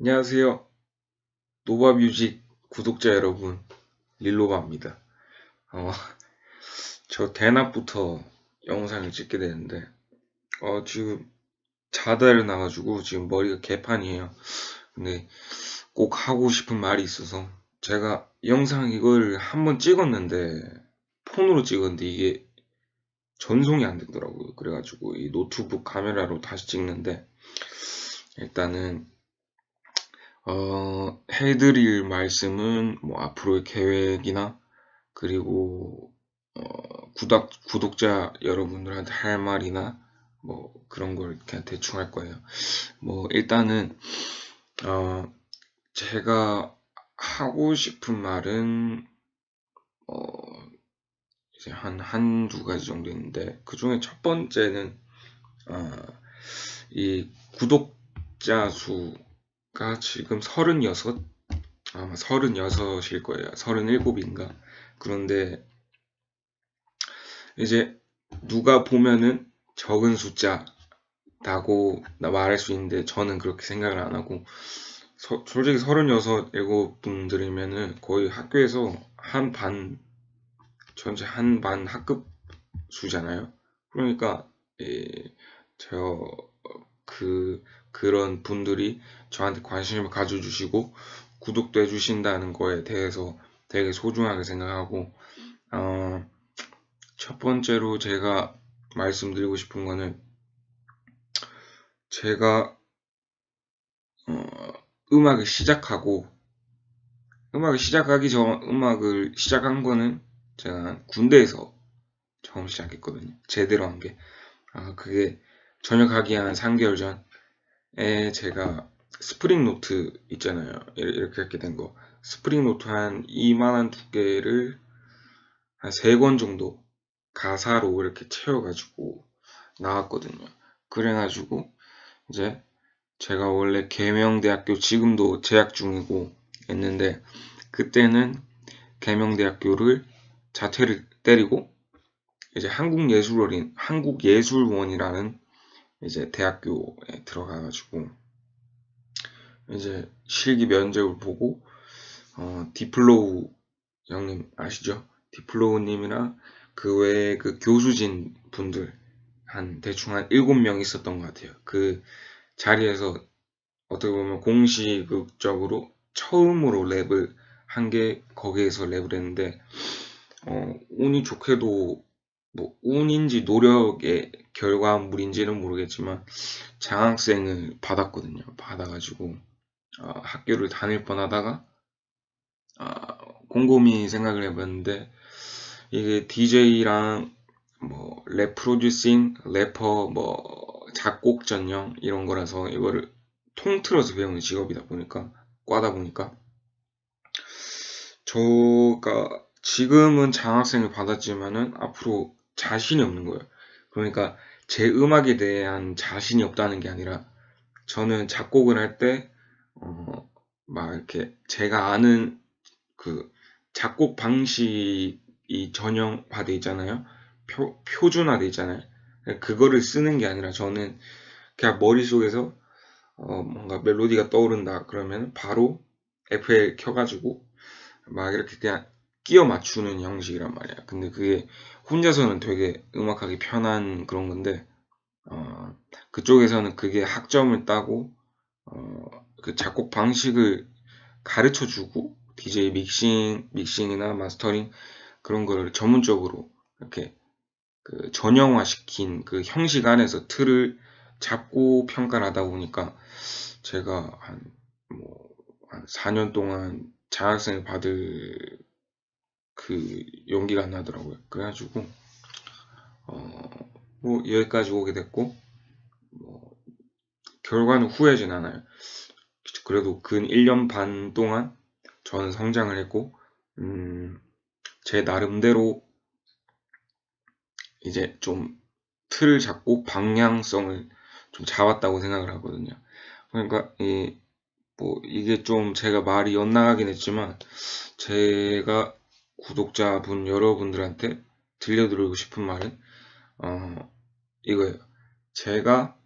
안녕하세요. 노바뮤직 구독자 여러분, 릴로바입니다. 어, 저 대낮부터 영상을 찍게 되는데, 어, 지금 자다 일어나가지고 지금 머리가 개판이에요. 근데 꼭 하고 싶은 말이 있어서 제가 영상 이걸 한번 찍었는데, 폰으로 찍었는데 이게 전송이 안 되더라고요. 그래가지고 이 노트북 카메라로 다시 찍는데, 일단은 어, 해드릴 말씀은 뭐 앞으로의 계획이나 그리고 어, 구독, 구독자 여러분들한테 할 말이나 뭐 그런 걸 그냥 대충 할 거예요. 뭐 일단은 어, 제가 하고 싶은 말은 어, 이제 한 한두 가지 정도 있는데 그 중에 첫 번째는 어, 이 구독자 수 가 지금 36 아마 36일 거예요. 37인가. 그런데 이제 누가 보면은 적은 숫자라고 말할 수 있는데 저는 그렇게 생각을 안 하고 서, 솔직히 36, 7분들이면은 거의 학교에서 한 반, 전체 한 반 학급 수잖아요. 그러니까 예, 저 그 그런 분들이 저한테 관심을 가져주시고 구독도 해주신다는 거에 대해서 되게 소중하게 생각하고 어, 첫 번째로 제가 말씀드리고 싶은 거는 제가 어, 음악을 시작하고 음악을 시작하기 전 음악을 시작한 거는 제가 군대에서 처음 시작했거든요. 제대로 한 게. 아, 그게 전역하기 한 3개월 전에 제가 스프링 노트 있잖아요. 이렇게 이렇게 된 거. 스프링 노트 한 이만한 두께를 한세권 정도 가사로 이렇게 채워가지고 나왔거든요. 그래가지고 이제 제가 원래 계명대학교 지금도 재학 중이고 했는데 그때는 계명대학교를 자퇴를 때리고 이제 한국예술원인 한국예술원이라는 이제 대학교에 들어가가지고 이제 실기 면접을 보고 어, 디플로우 형님 아시죠? 디플로우님이랑 그 외에 그 교수진 분들 한 대충 한 일곱 명 있었던 것 같아요. 그 자리에서 어떻게 보면 공식적으로 처음으로 랩을 한 게 거기에서 랩을 했는데 어, 운이 좋게도 뭐 운인지 노력의 결과물인지는 모르겠지만 장학생을 받았거든요. 받아가지고 어, 학교를 다닐 뻔하다가 어, 곰곰이 생각을 해봤는데 이게 DJ랑 뭐 랩 프로듀싱, 래퍼, 뭐 작곡 전형 이런 거라서 이거를 통틀어서 배우는 직업이다 보니까 과다 보니까 저가 지금은 장학생을 받았지만은 앞으로 자신이 없는 거예요. 그러니까 제 음악에 대한 자신이 없다는 게 아니라 저는 작곡을 할 때, 어, 막 이렇게 제가 아는 그 작곡 방식이 전형화돼 있잖아요. 표, 표준화돼 있잖아요. 그거를 쓰는 게 아니라 저는 그냥 머릿속에서 어, 뭔가 멜로디가 떠오른다 그러면 바로 FL 켜가지고 막 이렇게 그냥 끼워 맞추는 형식이란 말이야. 근데 그게 혼자서는 되게 음악하기 편한 그런 건데 어, 그쪽에서는 그게 학점을 따고 어, 그 작곡 방식을 가르쳐 주고 DJ 믹싱, 믹싱이나 마스터링 그런 거를 전문적으로 이렇게 그 전형화 시킨 그 형식 안에서 틀을 잡고 평가를 하다 보니까 제가 한, 뭐, 한 4년 동안 장학생을 받을 그 용기가 안 나더라고요. 그래가지고 어, 뭐 여기까지 오게 됐고 뭐 결과는 후회하진 않아요. 그래도 근 1년 반 동안 저는 성장을 했고 음, 제 나름대로 이제 좀 틀을 잡고 방향성을 좀 잡았다고 생각을 하거든요. 그러니까 이, 뭐 이게 좀 제가 말이 엇나가긴 했지만 제가 구독자분 여러분들한테 들려드리고 싶은 말은 어, 이거예요. 제가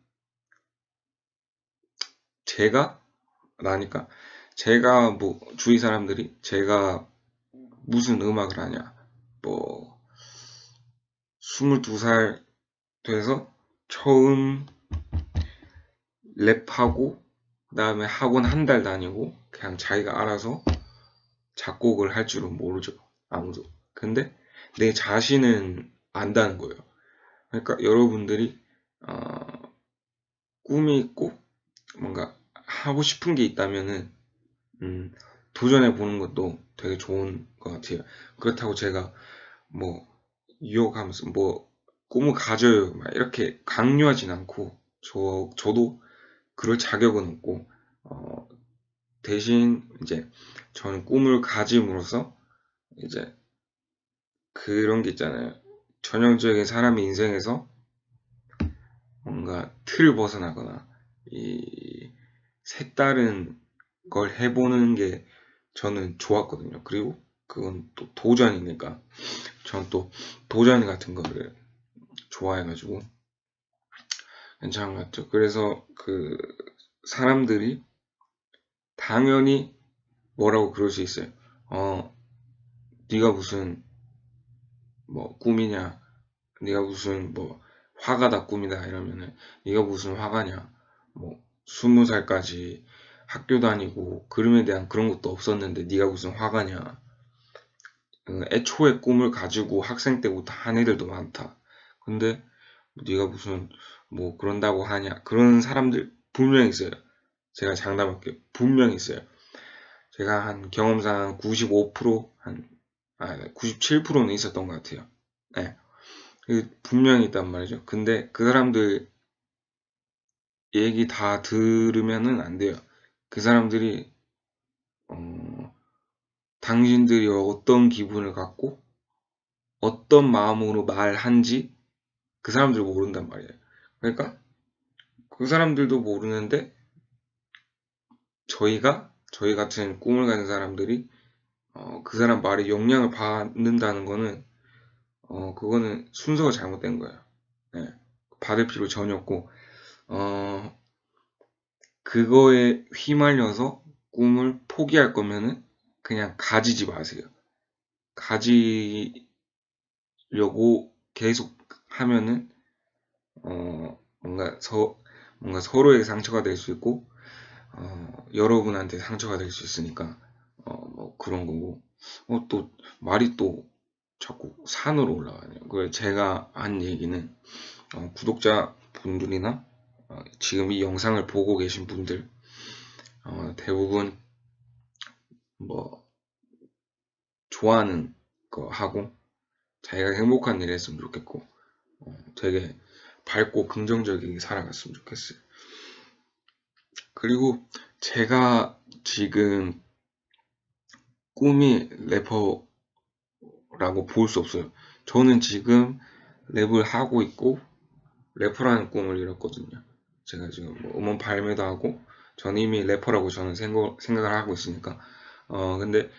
제가 나니까 제가 뭐 주위 사람들이 제가 무슨 음악을 하냐 뭐 22살 돼서 처음 랩하고 그 다음에 학원 한 달 다니고 그냥 자기가 알아서 작곡을 할 줄은 모르죠 아무도 근데 내 자신은 안다는 거예요 그러니까 여러분들이 어, 꿈이 있고 뭔가 하고 싶은 게 있다면은 음, 도전해 보는 것도 되게 좋은 것 같아요. 그렇다고 제가 뭐 유혹하면서 뭐 꿈을 가져요 막 이렇게 강요하진 않고 저 저도 그럴 자격은 없고 어, 대신 이제 저는 꿈을 가짐으로써 이제 그런 게 있잖아요. 전형적인 사람의 인생에서 뭔가 틀을 벗어나거나 이 색다른 걸 해보는 게 저는 좋았거든요. 그리고 그건 또 도전이니까 저는 또 도전 같은 거를 좋아해가지고 괜찮은 것 같죠. 그래서 그 사람들이 당연히 뭐라고 그럴 수 있어요. 어, 네가 무슨 뭐 꿈이냐, 네가 무슨 뭐 화가 다 꿈이다 이러면은 네가 무슨 화가냐, 뭐 스무 살까지 학교 다니고 그림에 대한 그런 것도 없었는데 네가 무슨 화가냐? 그 애초에 꿈을 가지고 학생 때부터 한 애들도 많다. 근데 네가 무슨 뭐 그런다고 하냐? 그런 사람들 분명히 있어요. 제가 장담할게요. 분명히 있어요. 제가 한 경험상 95%한 아, 97%는 있었던 것 같아요 네. 분명히 있단 말이죠 근데 그 사람들 얘기 다 들으면은 안 돼요 그 사람들이 어, 당신들이 어떤 기분을 갖고 어떤 마음으로 말한지 그 사람들 모른단 말이에요. 그러니까 그 사람들도 모르는데 저희가 저희 같은 꿈을 가진 사람들이 어, 그 사람 말에 영향을 받는다는 거는 어, 그거는 순서가 잘못된 거예요. 네. 받을 필요 전혀 없고 어, 그거에 휘말려서 꿈을 포기할 거면은 그냥 가지지 마세요. 가지려고 계속 하면은 어 뭔가 서 뭔가 서로에게 상처가 될 수 있고 어 여러분한테 상처가 될 수 있으니까 어 뭐 그런 거고 어 또 말이 또 자꾸 산으로 올라가네요. 그 제가 한 얘기는 어 구독자 분들이나 어, 지금 이 영상을 보고 계신 분들 어, 대부분 뭐 좋아하는 거 하고 자기가 행복한 일 했으면 좋겠고 어, 되게 밝고 긍정적이게 살아갔으면 좋겠어요. 그리고 제가 지금 꿈이 래퍼라고 볼 수 없어요. 저는 지금 랩을 하고 있고 래퍼라는 꿈을 이뤘거든요. 제가 지금 뭐 음원 발매도 하고 저는 이미 래퍼라고 저는 생각, 생각을 하고 있으니까 어 근데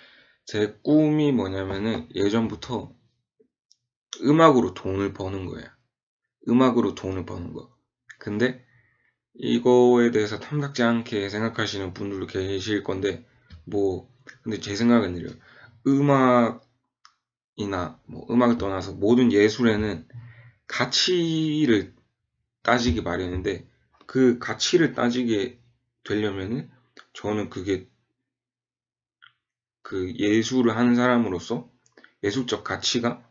제 꿈이 뭐냐면은 예전부터 음악으로 돈을 버는 거예요. 음악으로 돈을 버는 거. 근데 이거에 대해서 탐탁지 않게 생각하시는 분들도 계실 건데 뭐 근데 제 생각은 이래요. 음악이나 뭐 음악을 떠나서 모든 예술에는 가치를 따지기 마련인데 그 가치를 따지게 되려면은 저는 그게 그 예술을 하는 사람으로서 예술적 가치가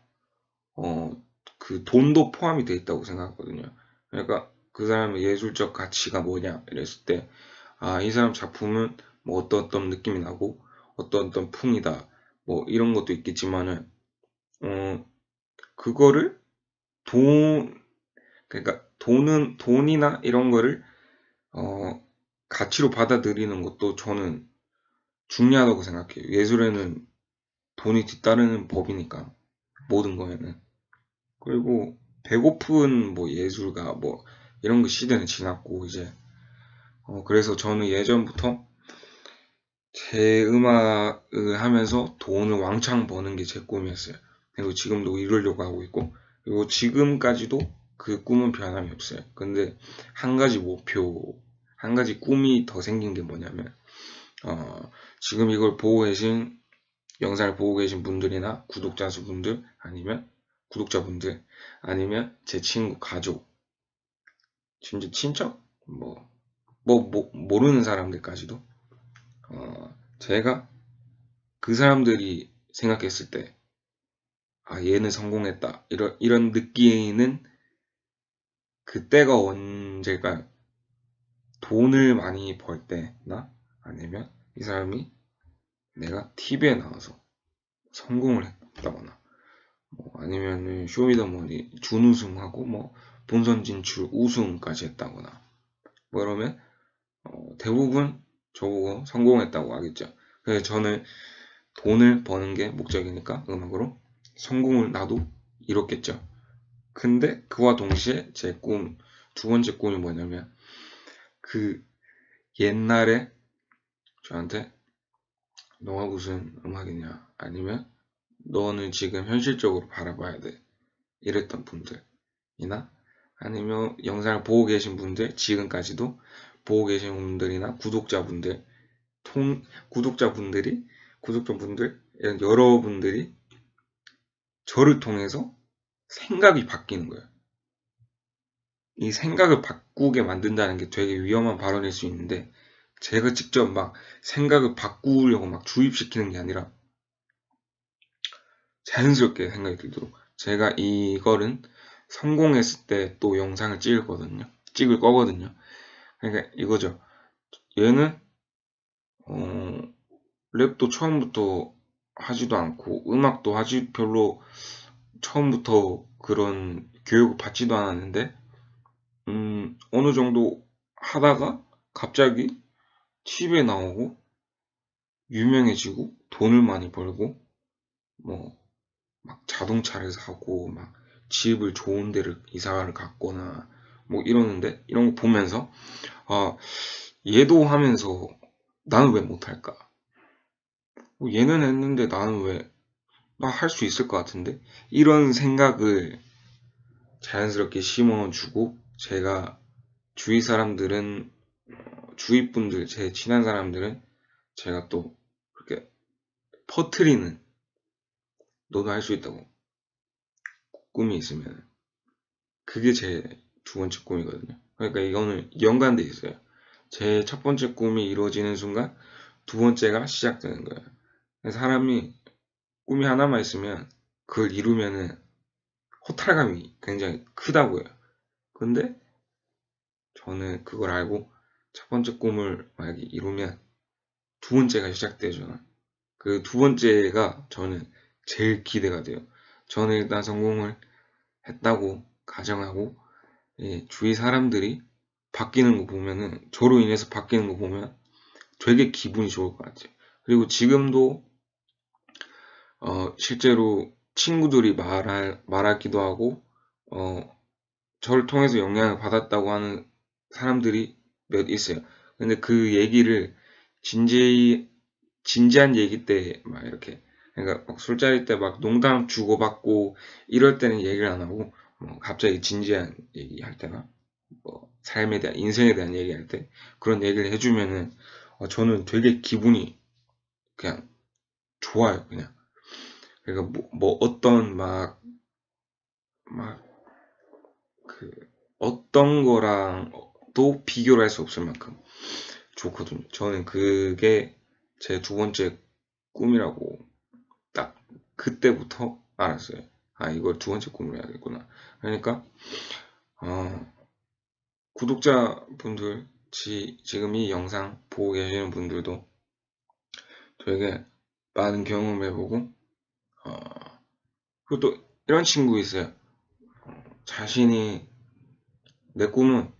어 그 돈도 포함이 돼 있다고 생각하거든요. 그러니까 그 사람의 예술적 가치가 뭐냐 이랬을 때 아 이 사람 작품은 뭐 어떤 어떤 느낌이 나고 어떤 어떤 풍이다 뭐 이런 것도 있겠지만은 어 그거를 돈 그러니까 돈은 돈이나 이런 거를 어, 가치로 받아들이는 것도 저는 중요하다고 생각해요. 예술에는 돈이 뒤따르는 법이니까 모든 거에는 그리고 배고픈 뭐 예술가 뭐 이런 거 시대는 지났고 이제 어, 그래서 저는 예전부터 제 음악을 하면서 돈을 왕창 버는 게 제 꿈이었어요. 그리고 지금도 이루려고 하고 있고 그리고 지금까지도 그 꿈은 변함이 없어요. 근데 한 가지 목표, 한 가지 꿈이 더 생긴 게 뭐냐면 어, 지금 이걸 보고 계신 영상을 보고 계신 분들이나 구독자 수분들 아니면 구독자분들 아니면 제 친구 가족 심지어 친척 뭐, 뭐, 뭐 모르는 사람들까지도 어, 제가 그 사람들이 생각했을 때 아, 얘는 성공했다. 이런, 이런 느끼는 그때가 언제일까요? 돈을 많이 벌 때나 아니면 이 사람이 내가 TV에 나와서 성공을 했다거나 뭐 아니면은 쇼미더머니 준우승하고 뭐 본선 진출 우승까지 했다거나 뭐 이러면 어, 대부분 저보고 성공했다고 하겠죠. 그래서 저는 돈을 버는 게 목적이니까 음악으로 성공을 나도 이뤘겠죠. 근데 그와 동시에 제 꿈, 두 번째 꿈이 뭐냐면 그 옛날에 저한테 너가 무슨 음악이냐 아니면 너는 지금 현실적으로 바라봐야 돼 이랬던 분들이나 아니면 영상을 보고 계신 분들 지금까지도 보고 계신 분들이나 구독자분들 통 구독자분들이 구독자분들 여러분들이 저를 통해서 생각이 바뀌는 거예요. 이 생각을 바꾸게 만든다는 게 되게 위험한 발언일 수 있는데 제가 직접 막 생각을 바꾸려고 막 주입시키는 게 아니라 자연스럽게 생각이 들도록 제가 이거는 성공했을 때 또 영상을 찍을 거거든요. 찍을 거거든요. 그러니까 이거죠. 얘는 어, 랩도 처음부터 하지도 않고 음악도 하지 별로 처음부터 그런 교육을 받지도 않았는데 음, 어느 정도 하다가 갑자기 TV에 나오고 유명해지고 돈을 많이 벌고 뭐 막 자동차를 사고 막 집을 좋은 데를 이사를 갔거나 뭐 이러는데 이런 거 보면서 아 얘도 하면서 나는 왜 못할까? 뭐 얘는 했는데 나는 왜 나 할 수 있을 것 같은데? 이런 생각을 자연스럽게 심어주고 제가 주위 사람들은 어, 주위 분들 제 친한 사람들은 제가 또 그렇게 퍼트리는 너도 할 수 있다고 꿈이 있으면 그게 제 두 번째 꿈이거든요. 그러니까 이거는 연관돼 있어요. 제 첫 번째 꿈이 이루어지는 순간 두 번째가 시작되는 거예요. 사람이 꿈이 하나만 있으면 그걸 이루면은 호탈감이 굉장히 크다고요. 근데 저는 그걸 알고 첫 번째 꿈을 만약에 이루면 두 번째가 시작되죠. 그 두 번째가 저는 제일 기대가 돼요. 저는 일단 성공을 했다고 가정하고 예, 주위 사람들이 바뀌는 거 보면은 저로 인해서 바뀌는 거 보면 되게 기분이 좋을 것 같아요. 그리고 지금도 어, 실제로 친구들이 말할, 말하기도 하고 어, 저를 통해서 영향을 받았다고 하는 사람들이 몇 있어요. 근데 그 얘기를 진지 진지한 얘기 때 막 이렇게 그러니까 막 술자리 때 막 농담 주고받고 이럴 때는 얘기를 안 하고 뭐 갑자기 진지한 얘기 할 때나 뭐 삶에 대한 인생에 대한 얘기할 때 그런 얘기를 해주면은 어, 저는 되게 기분이 그냥 좋아요 그냥 그러니까 뭐, 뭐 어떤 막 막 그 어떤 거랑도 비교를 할 수 없을 만큼 좋거든요. 저는 그게 제 두 번째 꿈이라고 딱 그때부터 알았어요. 아 이걸 두 번째 꿈을 해야겠구나. 그러니까 어, 구독자 분들 지, 지금 이 영상 보고 계시는 분들도 되게 많은 경험해보고 어, 그리고 또 이런 친구 있어요. 어, 자신이 내 꿈은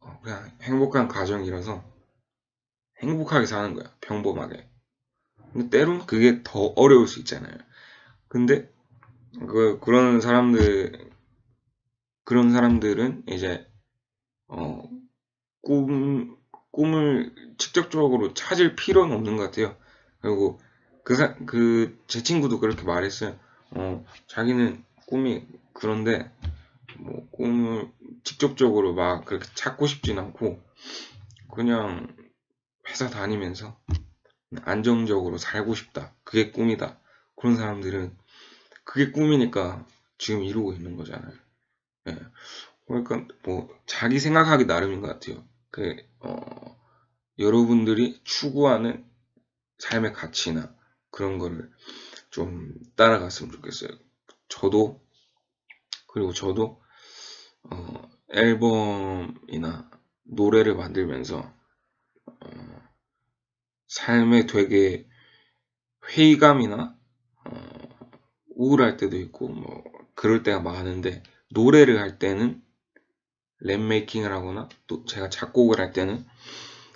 어, 그냥 행복한 가정이라서 행복하게 사는 거야. 평범하게. 근데 때론 그게 더 어려울 수 있잖아요. 근데 그 그런 사람들 그런 사람들은 이제 어, 꿈 꿈을 직접적으로 찾을 필요는 없는 것 같아요. 그리고 그, 그, 제 친구도 그렇게 말했어요. 어, 자기는 꿈이 그런데, 뭐, 꿈을 직접적으로 막 그렇게 찾고 싶진 않고, 그냥 회사 다니면서 안정적으로 살고 싶다. 그게 꿈이다. 그런 사람들은 그게 꿈이니까 지금 이루고 있는 거잖아요. 예. 그러니까 뭐 자기 생각하기 나름인 것 같아요. 그 어, 여러분들이 추구하는 삶의 가치나 그런 거를 좀 따라갔으면 좋겠어요. 저도 그리고 저도 어, 앨범이나 노래를 만들면서 어, 삶에 되게 회의감이나 어, 우울할 때도 있고 뭐 그럴 때가 많은데 노래를 할 때는 랩 메이킹을 하거나 또 제가 작곡을 할 때는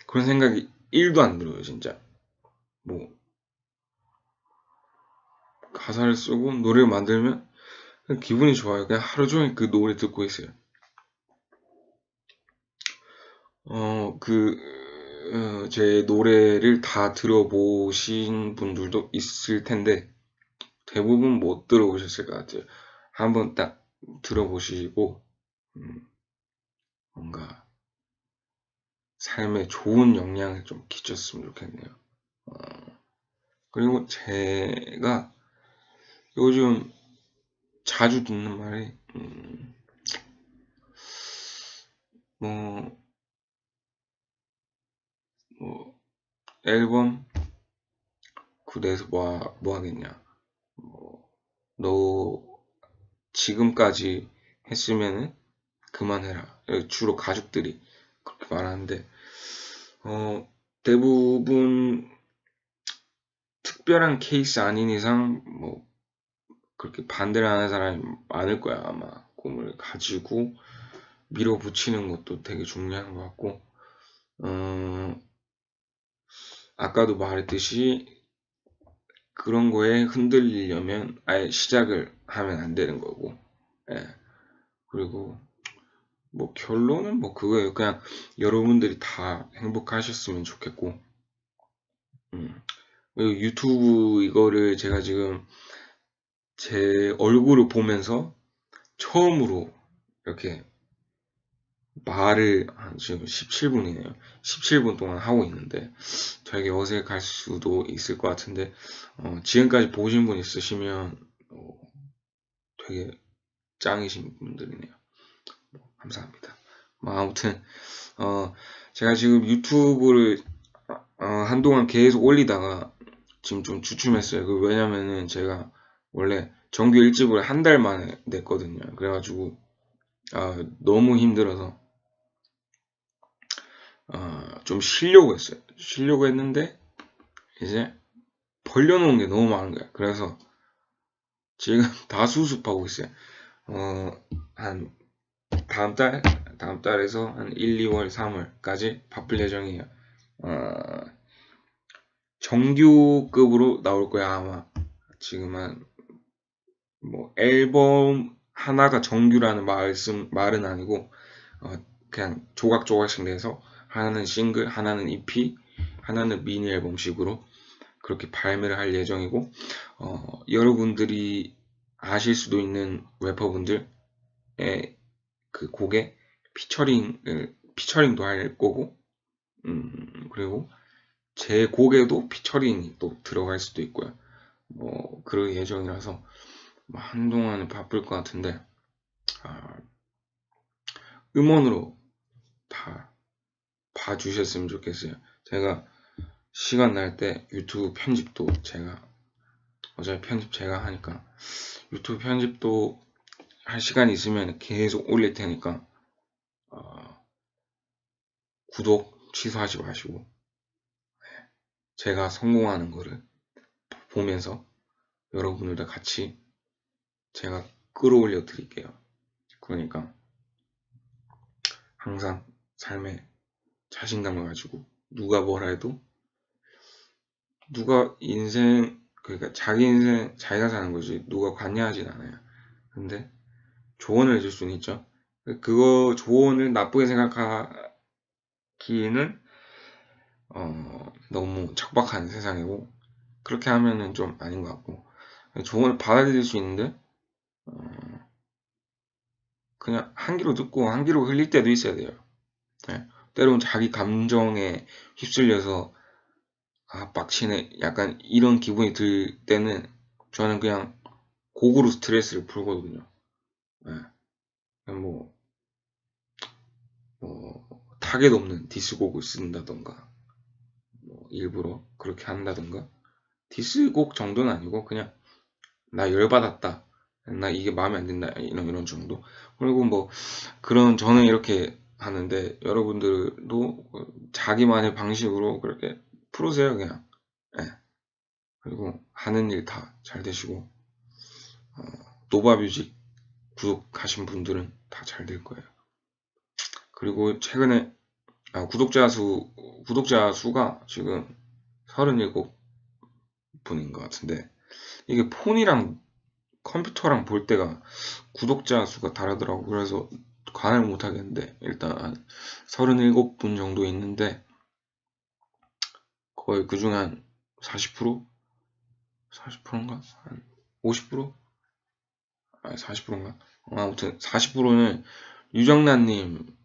그런 생각이 1도 안 들어요 진짜. 뭐 가사를 쓰고 노래를 만들면 기분이 좋아요. 그냥 하루 종일 그 노래 듣고 있어요. 어, 그, 어, 제 노래를 다 들어보신 분들도 있을 텐데, 대부분 못 들어보셨을 것 같아요. 한번 딱 들어보시고, 음, 뭔가, 삶에 좋은 영향을 좀 끼쳤으면 좋겠네요. 어, 그리고 제가 요즘 자주 듣는 말이, 음, 뭐, 뭐 앨범 구대에서 뭐, 뭐 하겠냐 뭐, 너 지금까지 했으면은 그만해라. 주로 가족들이 그렇게 말하는데 어, 대부분 특별한 케이스 아닌 이상 뭐 그렇게 반대를 하는 사람이 많을 거야 아마. 꿈을 가지고 밀어붙이는 것도 되게 중요한 것 같고 어, 아까도 말했듯이 그런 거에 흔들리려면 아예 시작을 하면 안 되는 거고 예. 그리고 뭐 결론은 뭐 그거예요 그냥 여러분들이 다 행복하셨으면 좋겠고 음. 그리고 유튜브 이거를 제가 지금 제 얼굴을 보면서 처음으로 이렇게 말을 지금 17분이네요. 17분 동안 하고 있는데 되게 어색할 수도 있을 것 같은데 어, 지금까지 보신 분 있으시면 어, 되게 짱이신 분들이네요. 감사합니다. 뭐 아무튼 어, 제가 지금 유튜브를 어, 한동안 계속 올리다가 지금 좀 주춤했어요. 그 왜냐면은 제가 원래 정규 1집을 한 달 만에 냈거든요. 그래가지고 아, 너무 힘들어서 어, 좀 쉬려고 했어요. 쉬려고 했는데 이제 벌려놓은 게 너무 많은 거야. 그래서 지금 다 수습하고 있어요. 어, 한 다음 달 다음 달에서 한 1, 2월, 3월까지 바쁠 예정이에요. 어, 정규급으로 나올 거야 아마 지금은 뭐 앨범 하나가 정규라는 말씀 말은 아니고 어, 그냥 조각조각씩 내서 하나는 싱글, 하나는 EP, 하나는 미니 앨범식으로 그렇게 발매를 할 예정이고 어, 여러분들이 아실 수도 있는 래퍼분들의 그 곡에 피처링을 피처링도 할 거고 음, 그리고 제 곡에도 피처링이 또 들어갈 수도 있고요. 뭐 그럴 예정이라서 뭐 한동안은 바쁠 것 같은데 아, 음원으로 다 봐주셨으면 좋겠어요. 제가 시간 날 때 유튜브 편집도 제가 어차피 편집 제가 하니까 유튜브 편집도 할 시간이 있으면 계속 올릴 테니까 어, 구독 취소하지 마시고 네, 제가 성공하는 거를 보면서 여러분들과 같이 제가 끌어올려 드릴게요. 그러니까 항상 삶에 자신감을 가지고 누가 뭐라 해도 누가 인생 그러니까 자기 인생 자기가 사는 거지 누가 관여하진 않아요. 근데 조언을 해줄 수는 있죠. 그거 조언을 나쁘게 생각하기는 어, 너무 척박한 세상이고 그렇게 하면은 좀 아닌 것 같고 조언을 받아들일 수 있는데 어, 그냥 한 귀로 듣고 한 귀로 흘릴 때도 있어야 돼요. 네. 때로는 자기 감정에 휩쓸려서 아 빡치네. 약간 이런 기분이 들 때는 저는 그냥 곡으로 스트레스를 풀거든요. 예. 그냥 뭐, 뭐 타겟 없는 디스곡을 쓴다던가 뭐 일부러 그렇게 한다던가. 디스곡 정도는 아니고 그냥 나 열받았다. 나 이게 마음에 안 든다. 이런 이런 정도. 그리고 뭐 그런 저는 이렇게 하는데 여러분들도 자기만의 방식으로 그렇게 풀으세요 그냥. 예. 그리고 하는 일 다 잘 되시고 어, 노바뮤직 구독하신 분들은 다 잘 될 거예요. 그리고 최근에 아, 구독자 수 구독자 수가 지금 37분인 것 같은데 이게 폰이랑 컴퓨터랑 볼 때가 구독자 수가 다르더라고. 그래서 관을 못 하겠는데 일단 37분 정도 있는데 거의 그중 한 40%? 40%인가? 한 50%? 아니 40%인가? 아무튼 40%는 유정란님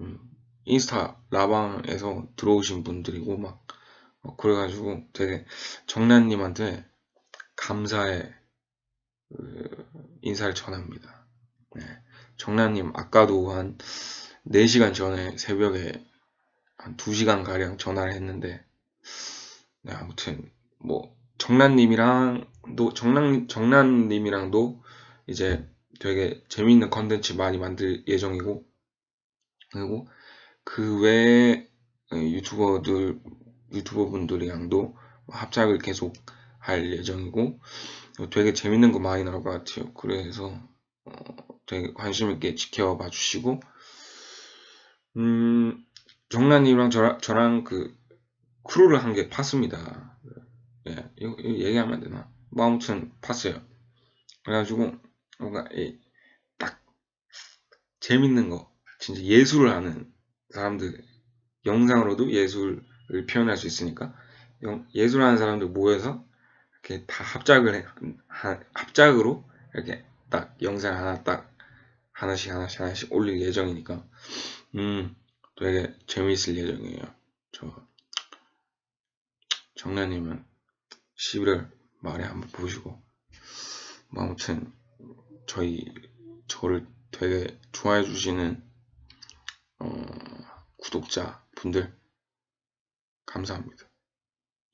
음, 인스타 라방에서 들어오신 분들이고 막 어, 그래가지고 되게 정란님한테 감사의 그 인사를 전합니다. 네. 정란님 아까도 한 4시간 전에 새벽에 한 2시간 가량 전화를 했는데 네, 아무튼 뭐 정란님이랑도 정란 정란님이랑도 이제 되게 재밌는 컨텐츠 많이 만들 예정이고 그리고 그 외에 유튜버들 유튜버 분들이랑도 합작을 계속 할 예정이고 되게 재밌는 거 많이 나올 것 같아요. 그래서 어, 되게 관심 있게 지켜봐 주시고 음, 정란님이랑 저랑, 저랑 그 크루를 한개 팠습니다. 예, 이거, 이거 얘기하면 안 되나? 뭐 아무튼 팠어요. 그래가지고 뭔가 이, 딱 재밌는 거 진짜 예술을 하는 사람들 영상으로도 예술을 표현할 수 있으니까 예술하는 사람들 모여서 이렇게 다 합작을 해, 하, 합작으로 이렇게 딱 영상 하나 딱 하나씩 하나씩 하나씩 올릴 예정이니까 음 되게 재미있을 예정이에요. 저 정란님은 11월 말에 한번 보시고 뭐 아무튼 저희 저를 되게 좋아해 주시는 어, 구독자 분들 감사합니다.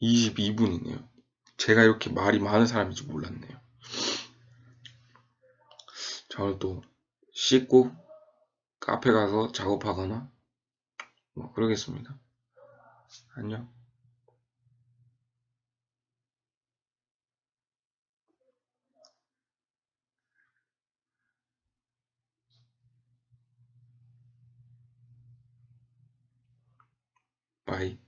22분이네요. 제가 이렇게 말이 많은 사람인지 몰랐네요. 저는 또 씻고 카페 가서 작업하거나 뭐 그러겠습니다. 안녕. 바이.